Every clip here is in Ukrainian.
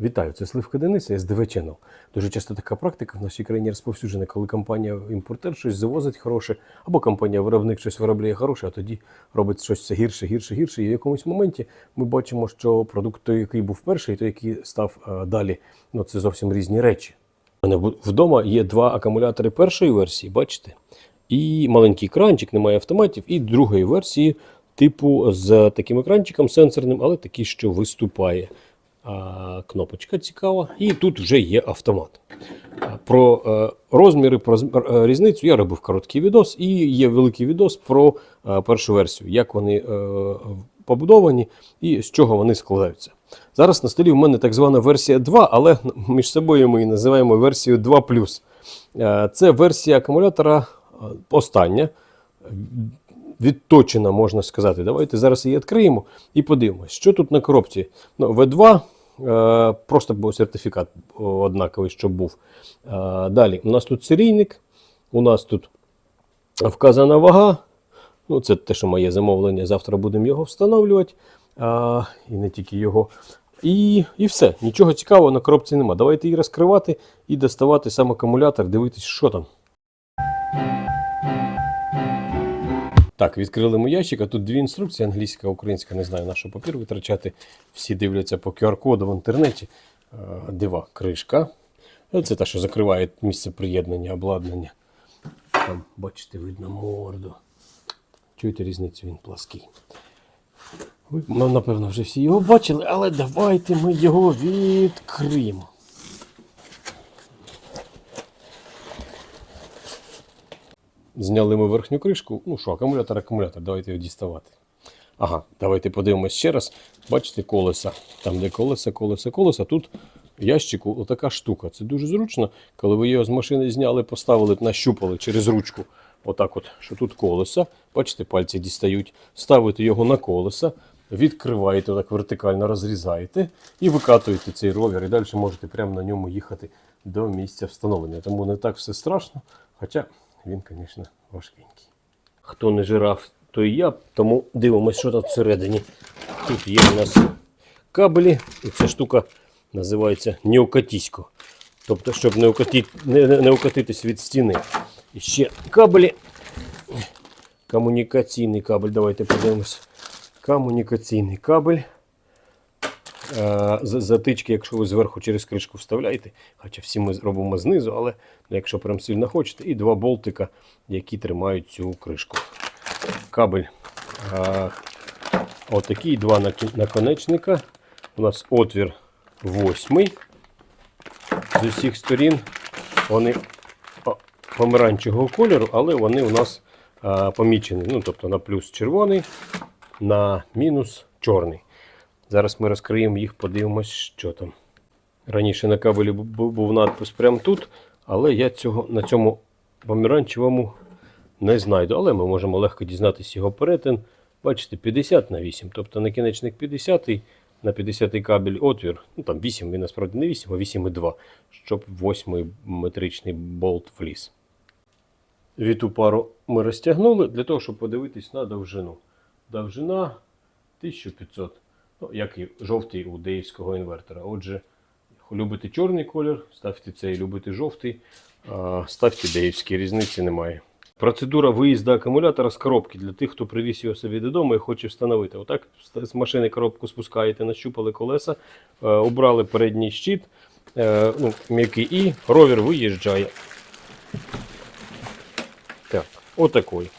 Вітаю, це Сливка Дениса, SDV Channel. Дуже часто така практика в нашій країні розповсюджена, коли компанія-імпортер щось завозить хороше, або компанія-виробник щось виробляє хороше, а тоді робить щось все гірше, гірше, гірше. І в якомусь моменті ми бачимо, що продукт, той, який був перший, той, який став е, далі, ну це зовсім різні речі. У мене вдома є два акумулятори першої версії, бачите? І маленький екранчик, немає автоматів, і другої версії, типу з таким екранчиком сенсорним, але такий, що виступає. Кнопочка цікава. І тут вже є автомат. Про е, розміри, про е, різницю я робив короткий відос, і є великий відос про е, першу версію, як вони побудовані і з чого вони складаються. Зараз на столі в мене так звана версія 2, але між собою ми її називаємо версією 2. Е, Це версія акумулятора остання, відточена, можна сказати. Давайте зараз її відкриємо і подивимось, що тут на коробці. Ну, V2, е, просто був сертифікат однаковий, що був. Е, далі, у нас тут серійник, у нас тут вказана вага. Ну, це те, що моє замовлення. Завтра будемо його встановлювати. А, і не тільки його. І, і все. Нічого цікавого на коробці нема. Давайте її розкривати і доставати сам акумулятор, дивитись, що там. Так, відкрили ми ящик, а тут дві інструкції: англійська, українська, не знаю, на що папір витрачати. Всі дивляться по QR-коду в інтернеті. Е, Дива, кришка. Ну, Це те, що закриває місце приєднання, обладнання. Там, бачите, видно морду. Чуєте різницю, він плаский. Ви, ну, напевно, вже всі його бачили, але давайте ми його відкриємо. Зняли ми верхню кришку. Ну що, акумулятор, акумулятор, давайте його діставати. Ага, давайте подивимось ще раз. Бачите, колеса. Там, де колеса, колеса, колеса. Тут в ящику отака штука. Це дуже зручно, коли ви його з машини зняли, поставили, нащупали через ручку. Отак от, що тут колеса. Бачите, пальці дістають. Ставите його на колеса, відкриваєте, так вертикально розрізаєте і викатуєте цей ровер. І далі можете прямо на ньому їхати до місця встановлення. Тому не так все страшно. Хоча він, звісно, важкенький. Хто не жираф, то і я. Тому дивимося, що тут всередині. Тут є у нас кабелі, і ця штука називається неокатісько. Тобто, щоб не, укати, не, не, не укатитись від стіни. І ще кабелі. Комунікаційний кабель. Давайте подивимось. Комунікаційний кабель. Е, Затички, якщо ви зверху через кришку вставляєте, хоча всі ми робимо знизу, але якщо прям сильно хочете, і два болтика, які тримають цю кришку. Кабель е, отакий, два наконечника. У нас отвір восьмий. З усіх сторін вони помаранчевого кольору, але вони у нас е, помічені. Ну, тобто на плюс червоний, на мінус чорний. Зараз ми розкриємо їх, подивимось, що там. Раніше на кабелі бу- бу- був надпис прямо тут, але я цього на цьому помаранчевому не знайду. Але ми можемо легко дізнатися його перетин. Бачите, 50 на 8. Тобто накінечник 50 на 50 кабель отвір. Ну там 8, він насправді не 8, а 8,2, щоб 8 метричний болт вліз. Віту пару ми розтягнули для того, щоб подивитись на довжину. Довжина 1500. Ну, як і жовтий у деївського інвертора. Отже, любите чорний колір, ставте цей, любите жовтий, ставте деївський, різниці немає. Процедура виїзду акумулятора з коробки для тих, хто привіз його собі додому і хоче встановити. Отак з машини коробку спускаєте, нащупали колеса, е, обрали передній щит, е, ну, м'який і ровер виїжджає. Так, отакий.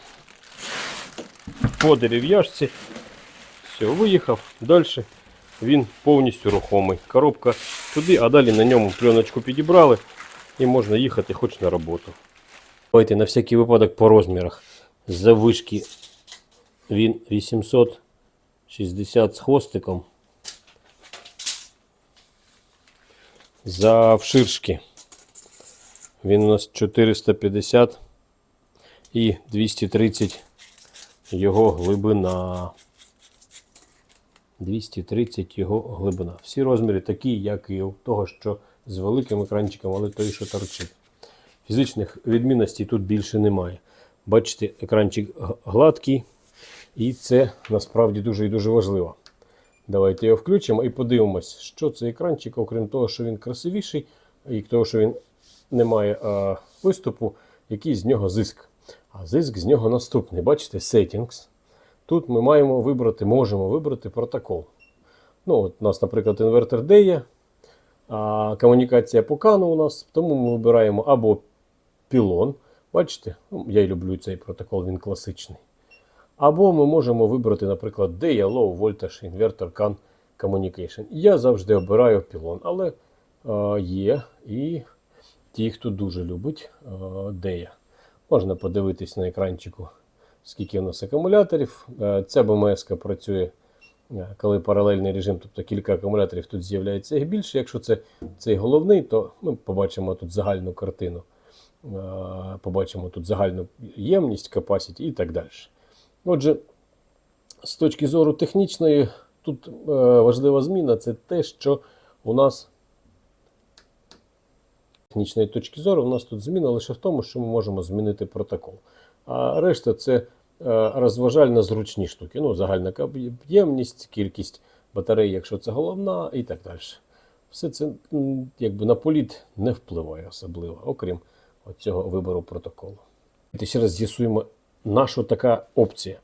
По дерев'яшці. Все, виїхав. Далі він повністю рухомий. Коробка туди, а далі на ньому пленочку підібрали і можна їхати хоч на роботу. Давайте на всякий випадок по розмірах. За вишки він 860 з хвостиком. За вширшки він у нас 450 і 230 його глибина. 230 його глибина. Всі розміри такі, як і у того, що з великим екранчиком, але той, що торчить. Фізичних відмінностей тут більше немає. Бачите, екранчик гладкий, і це насправді дуже і дуже важливо. Давайте його включимо і подивимось, що цей екранчик, окрім того, що він красивіший, і того, що він не має а, виступу, який з нього зиск. А зиск з нього наступний. Бачите, Settings. Тут ми маємо вибрати, можемо вибрати протокол. Ну, от У нас, наприклад, інвертор D є, а комунікація по кану у нас, тому ми вибираємо або пілон. Бачите, ну, я й люблю цей протокол, він класичний. Або ми можемо вибрати, наприклад, DIA Low Voltage Inverter CAN Communication. Я завжди обираю пілон, але е, є і ті, хто дуже любить е, DIA. Можна подивитись на екранчику, скільки у нас акумуляторів. Е, ця БМС працює, е, коли паралельний режим, тобто кілька акумуляторів тут з'являється їх більше. Якщо це цей головний, то ми побачимо тут загальну картину. Е, Побачимо тут загальну ємність, capacity і так далі. Отже, з точки зору технічної, тут важлива зміна це те, що у нас з технічної точки зору, у нас тут зміна лише в тому, що ми можемо змінити протокол. А решта це розважально зручні штуки. Ну, загальна ємність, кількість батарей, якщо це головна, і так далі. Все це якби на політ не впливає особливо, окрім цього вибору протоколу. Давайте ще раз з'ясуємо, на що така опція.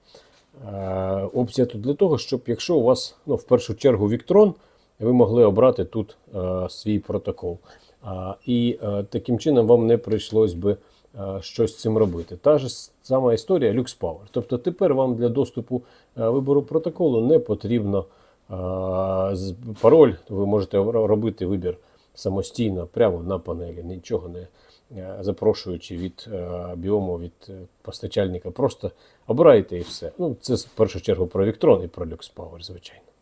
Е, опція тут для того, щоб якщо у вас ну, в першу чергу Віктрон, ви могли обрати тут е, свій протокол. І е, таким чином вам не прийшлось би е, щось з цим робити. Та ж сама історія LuxPower. Тобто тепер вам для доступу е, вибору протоколу не потрібно е, пароль, ви можете робити вибір самостійно прямо на панелі, нічого не е, запрошуючи від е, біому, від е, постачальника. Просто обираєте і все. Ну, це в першу чергу про Victron і про LuxPower, звичайно.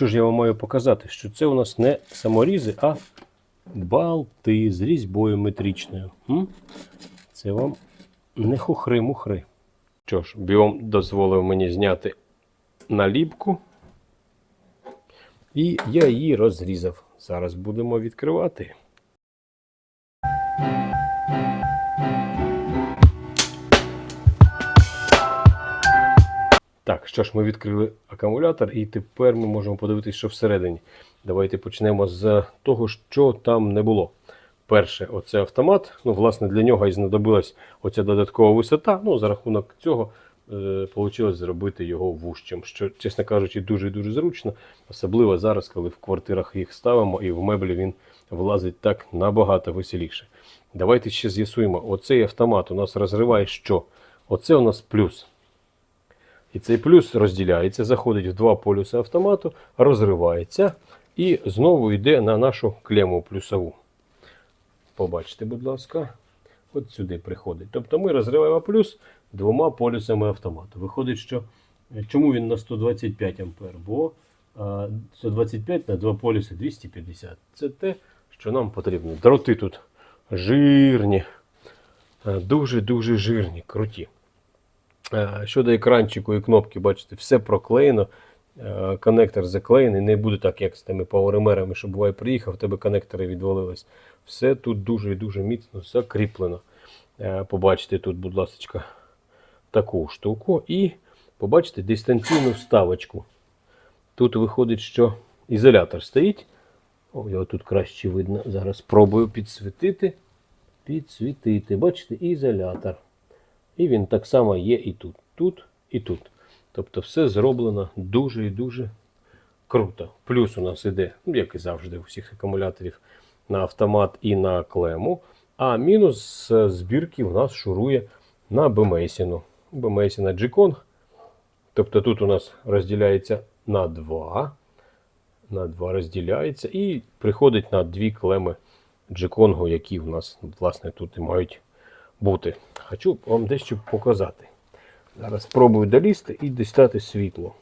Що ж я вам маю показати? Що це у нас не саморізи, а балти з різьбою метричною. М? Це вам не хухри-мухри. Що ж, біом дозволив мені зняти наліпку. І я її розрізав. Зараз будемо відкривати. Так, що ж, ми відкрили акумулятор, і тепер ми можемо подивитися, що всередині. Давайте почнемо з того, що там не було. Перше, оце автомат. Ну, власне, для нього і знадобилась оця додаткова висота. Ну, за рахунок цього е, вийшло зробити його вужчим, що, чесно кажучи, дуже дуже зручно. Особливо зараз, коли в квартирах їх ставимо, і в меблі він влазить так набагато веселіше. Давайте ще з'ясуємо, оцей автомат у нас розриває що? Оце у нас плюс. І цей плюс розділяється, заходить в два полюси автомату, розривається і знову йде на нашу клему плюсову. Побачите, будь ласка, от сюди приходить. Тобто ми розриваємо плюс двома полюсами автомату. Виходить, що е, чому він на 125 ампер? Бо е, 125 на два полюси 250. Це те, що нам потрібно. Дроти тут жирні, е, дуже-дуже жирні, круті. Е, Щодо екранчику і кнопки, бачите, все проклеєно. Е, Коннектор заклеєний. Не буде так, як з тими пауеремерами, що буває, приїхав, в тебе коннектори відвалились. Все тут дуже і дуже міцно закріплено. Е, Побачите тут, будь ласка, таку штуку. І побачите дистанційну вставочку. Тут виходить, що ізолятор стоїть. О, його тут краще видно. Зараз спробую підсвітити. Підсвітити. Бачите, ізолятор. І він так само є і тут, тут і тут. Тобто все зроблено дуже і дуже круто. Плюс у нас іде, ну, як і завжди, у всіх акумуляторів на автомат і на клему. А мінус з збірки у нас шурує на бемейсіну. Бемейсіна G-Kong. Тобто тут у нас розділяється на два. На два розділяється і приходить на дві клеми G-Kong, які у нас власне тут і мають бути. Хочу вам дещо показати. Зараз спробую долізти і дістати світло.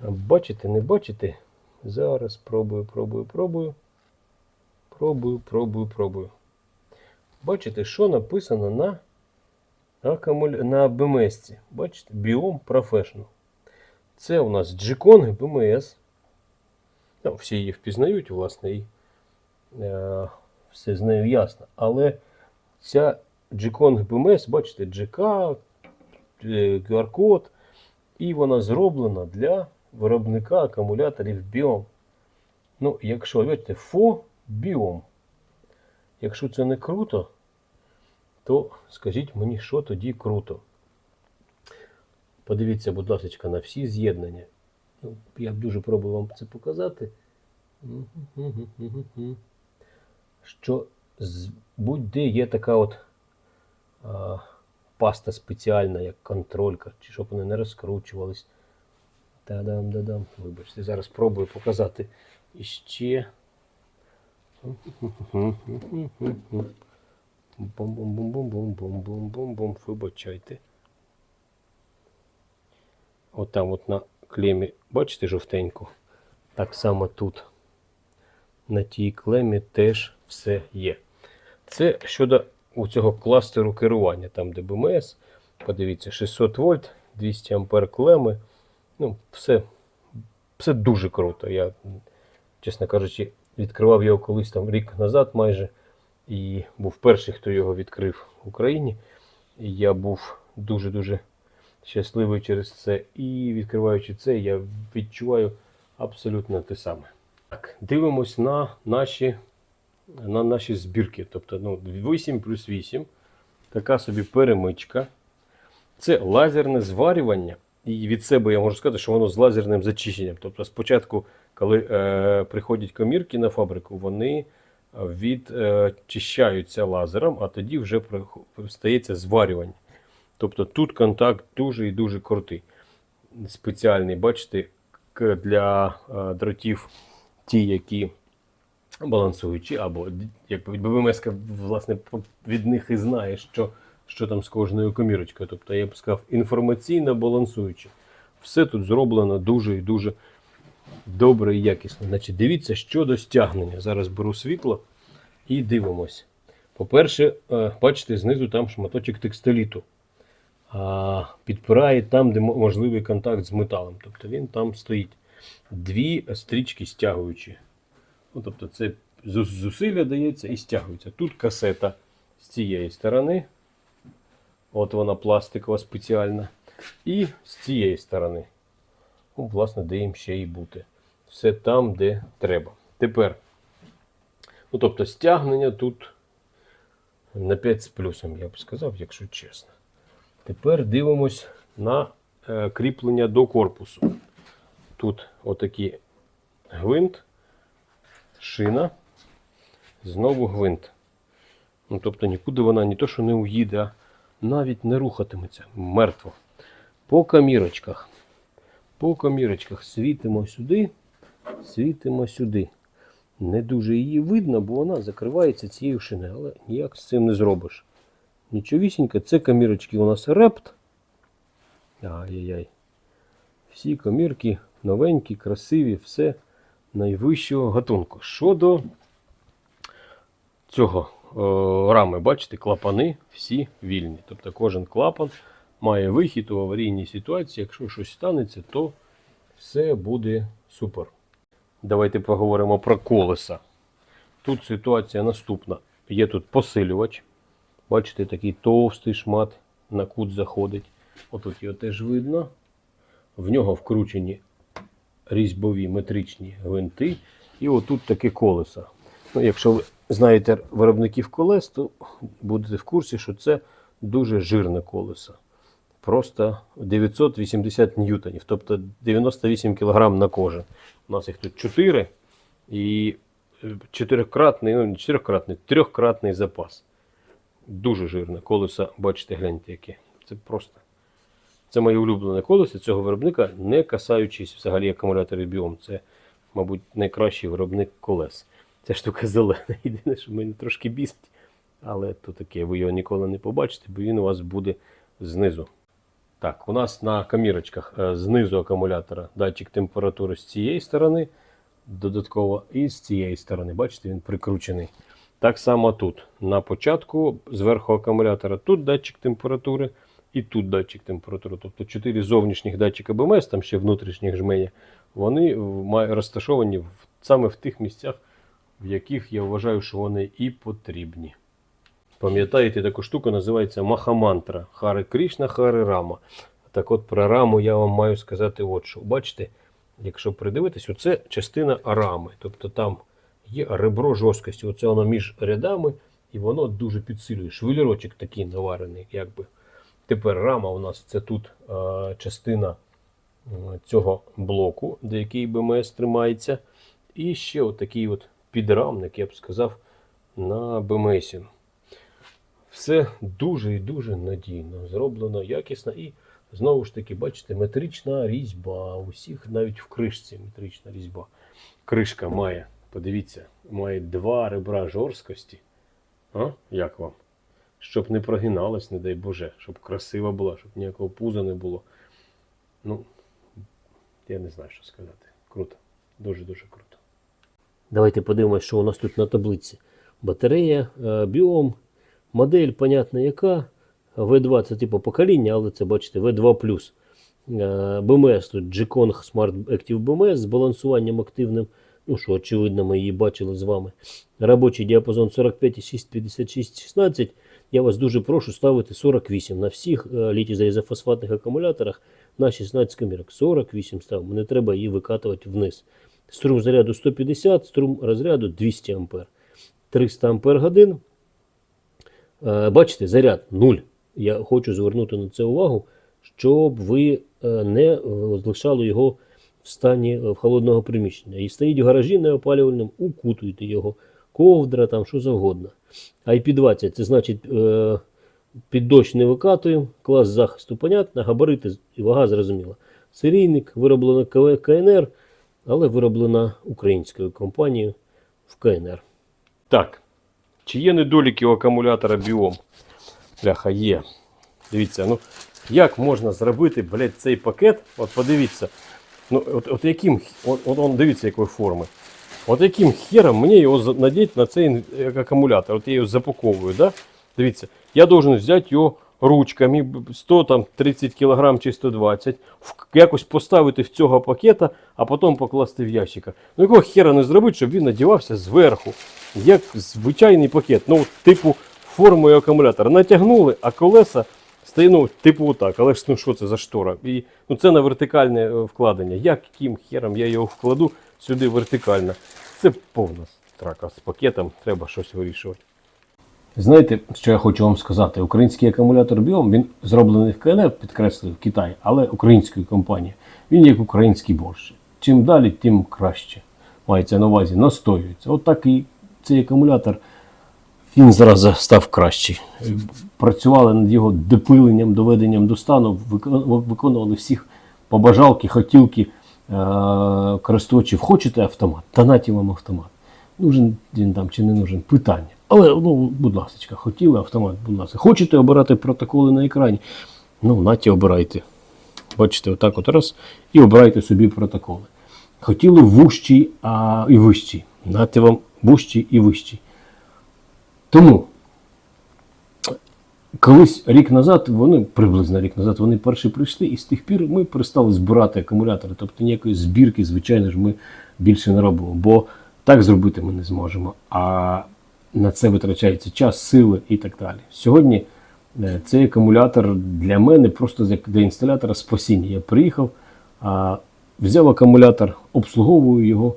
Бачите, не бачите? Зараз пробую, пробую, пробую. Пробую, пробую, пробую. Бачите, що написано на, акумуля... на BMS. Бачите? Biom Professional. Це у нас G-Kong BMS. Ну, всі її впізнають, власне, і е, все з нею ясно. Але ця G-Kong BMS, бачите, GK, е, QR-код, і вона зроблена для виробника акумуляторів Biom. Ну, якщо бачите, фо біом. Якщо це не круто, то скажіть мені, що тоді круто. Подивіться, будь ласка, на всі з'єднання. Ну, я дуже пробую вам це показати. Що будь-де є така от а, паста спеціальна, як контролька, чи щоб вони не розкручувались. Та-дам, да-дам. Вибачте, зараз пробую показати іще. Бум-бум-бум-бум-бум-бум-бум-бум-бум. Вибачайте. От от на клемі, бачите жовтеньку? Так само тут. На тій клемі теж все є. Це щодо цього кластеру керування, там де БМС. Подивіться, 600 вольт, 200 ампер клеми. Ну, все, все дуже круто. Я, чесно кажучи, відкривав його колись там рік назад майже. І був перший, хто його відкрив в Україні. І я був дуже-дуже щасливий через це. І відкриваючи це, я відчуваю абсолютно те саме. Так, дивимось на наші, на наші збірки. Тобто ну, 8 плюс 8. Така собі перемичка. Це лазерне зварювання. І від себе я можу сказати, що воно з лазерним зачищенням. Тобто, спочатку, коли е, приходять комірки на фабрику, вони відчищаються лазером, а тоді вже стається зварювання. Тобто тут контакт дуже і дуже крутий. Спеціальний, бачите, для е, дротів ті, які балансуючі, або як БМС, власне, від них і знає, що, що там з кожною комірочкою. Тобто, я б сказав, інформаційно балансуючі. Все тут зроблено дуже і дуже добре і якісно. Значить, дивіться щодо стягнення. Зараз беру світло і дивимось. По-перше, е, бачите, знизу там шматочок текстиліту. Підпирає там, де можливий контакт з металом. Тобто він там стоїть. Дві стрічки стягуючі. Ну, тобто це зусилля дається і стягується. Тут касета з цієї сторони. От вона пластикова спеціальна. І з цієї сторони. Ну, власне, де їм ще і бути. Все там, де треба. Тепер. Ну, тобто, стягнення тут на 5 з плюсом, я б сказав, якщо чесно. Тепер дивимось на е, кріплення до корпусу. Тут отакий гвинт, шина, знову гвинт. Ну, тобто нікуди вона не то, що не уїде, а навіть не рухатиметься. Мертво. По камірочках. По камірочках світимо сюди, світимо сюди. Не дуже її видно, бо вона закривається цією шиною, але ніяк з цим не зробиш. Нічовісінько, це камірочки у нас репт. Ай-яй-яй. Всі комірки новенькі, красиві, все найвищого гатунку. Щодо цього е, рами, бачите, клапани всі вільні. Тобто кожен клапан має вихід у аварійній ситуації. Якщо щось станеться, то все буде супер. Давайте поговоримо про колеса. Тут ситуація наступна. Є тут посилювач. Бачите, такий товстий шмат на кут заходить. Отут його теж видно. В нього вкручені різьбові метричні гвинти. І отут таке колесо. Ну, якщо ви знаєте виробників колес, то будете в курсі, що це дуже жирне колесо. Просто 980 ньютонів, тобто 98 кг на кожен. У нас їх тут 4 і е, чотирикратний, ну не чотирикратний, трьохкратний запас. Дуже жирне колесо, бачите, гляньте яке. Це просто. Це моє улюблене колесо цього виробника, не касаючись взагалі акумуляторів біом. Це, мабуть, найкращий виробник колес. Ця штука зелена. Єдине, що мене трошки бісить. Але то таке, ви його ніколи не побачите, бо він у вас буде знизу. Так, у нас на камірочках е, знизу акумулятора датчик температури з цієї сторони, додатково. І з цієї сторони, бачите, він прикручений. Так само тут. На початку зверху акумулятора тут датчик температури і тут датчик температури. Тобто чотири зовнішніх датчика БМС, там ще внутрішніх жменя, вони розташовані саме в тих місцях, в яких я вважаю, що вони і потрібні. Пам'ятаєте, таку штуку називається Махамантра. Хари Кришна, Хари Рама. Так от про раму я вам маю сказати от що. Бачите, якщо придивитись, оце частина рами. Тобто там є ребро жорсткості. Оце воно між рядами, і воно дуже підсилює. Швелірочок такий наварений, якби. Тепер рама у нас це тут е, частина е, цього блоку, де який БМС тримається. І ще отакий от підрамник, я б сказав, на БМСі. Все дуже і дуже надійно зроблено, якісно. І знову ж таки, бачите, метрична різьба. У всіх навіть в кришці метрична різьба. Кришка має, подивіться, має два ребра жорсткості. А? Як вам? Щоб не прогиналась, не дай Боже, щоб красива була, щоб ніякого пуза не було. Ну, я не знаю, що сказати. Круто. Дуже-дуже круто. Давайте подивимося, що у нас тут на таблиці. Батарея, е, біом, модель, понятно, яка. V2 це типу покоління, але це бачите, V2 Е, БМС тут G-Kong Smart Active BMS з балансуванням активним. Ну що, очевидно, ми її бачили з вами. Робочий діапазон 45,6, 56, 16. Я вас дуже прошу ставити 48 на всіх е, літій залізофосфатних акумуляторах на 16 комірок. 48 ставимо, не треба її викатувати вниз. Струм заряду 150, струм розряду 200 А. 300 Ампер годин. Е, Бачите, заряд 0. Я хочу звернути на це увагу, щоб ви е, не залишали його в стані холодного приміщення. І стоїть в гаражі неопалювальним, укутуйте його. Ковдра, там що завгодно. IP20 це значить е, під дощ не викатуємо, клас захисту понятно, габарити і вага зрозуміла. Серійник вироблено КНР, але вироблена українською компанією в КНР. Так. Чи є недоліки у акумулятора біом? Бляха, є. Дивіться, ну як можна зробити, блядь, цей пакет? От подивіться. Ну, от, от яким, от, от дивіться, якої форми. От яким хером мені його надіть на цей акумулятор? От я його запаковую, да? Дивіться, я должен взяти його ручками, б- 100 там 30 кг чи 120, в- якось поставити в цього пакета, а потім покласти в ящика. Ну якого хера не зробити, щоб він надівався зверху, як звичайний пакет. Ну, типу, формою акумулятора. Натягнули, а колеса стає, ну, типу отак. Але ж ну що це за штора? І, ну, це на вертикальне е, вкладення. Яким хером я його вкладу сюди вертикально? Це повна трака з пакетом, треба щось вирішувати. Знаєте, що я хочу вам сказати? Український акумулятор Біом він зроблений в КНР, підкреслюю, в Китаї, але українською компанією. Він як український борщ. Чим далі, тим краще. Мається на увазі, настоюється. От так і цей акумулятор він зараз став кращий. Працювали над його допиленням, доведенням до стану, виконували всіх побажалки, хотілки користувачів. Хочете автомат? Донатів вам автомат. Нужен він там чи не нужен? Питання. Але, ну, будь ласка, хотіли автомат, будь ласка. Хочете обирати протоколи на екрані? Ну, наті обирайте. Бачите, отак от раз, і обирайте собі протоколи. Хотіли вущі а, і вищі. Нате вам вущі і вищі. Тому колись рік назад, вони приблизно рік назад, вони перші прийшли, і з тих пір ми перестали збирати акумулятори. Тобто ніякої збірки, звичайно ж, ми більше не робимо. Бо так зробити ми не зможемо. А на це витрачається час, сили і так далі. Сьогодні е, цей акумулятор для мене просто як для інсталятора спасіння. Я приїхав, взяв акумулятор, обслуговую його,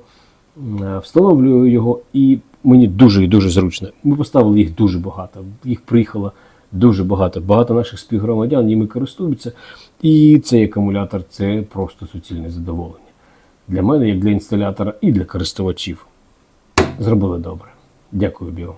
е, встановлюю його, і мені дуже і дуже зручно. Ми поставили їх дуже багато. Їх приїхало дуже багато. Багато наших співгромадян ними користуються. І цей акумулятор це просто суцільне задоволення. Для мене, як для інсталятора, і для користувачів. Зробили добре. Дякую, Біо.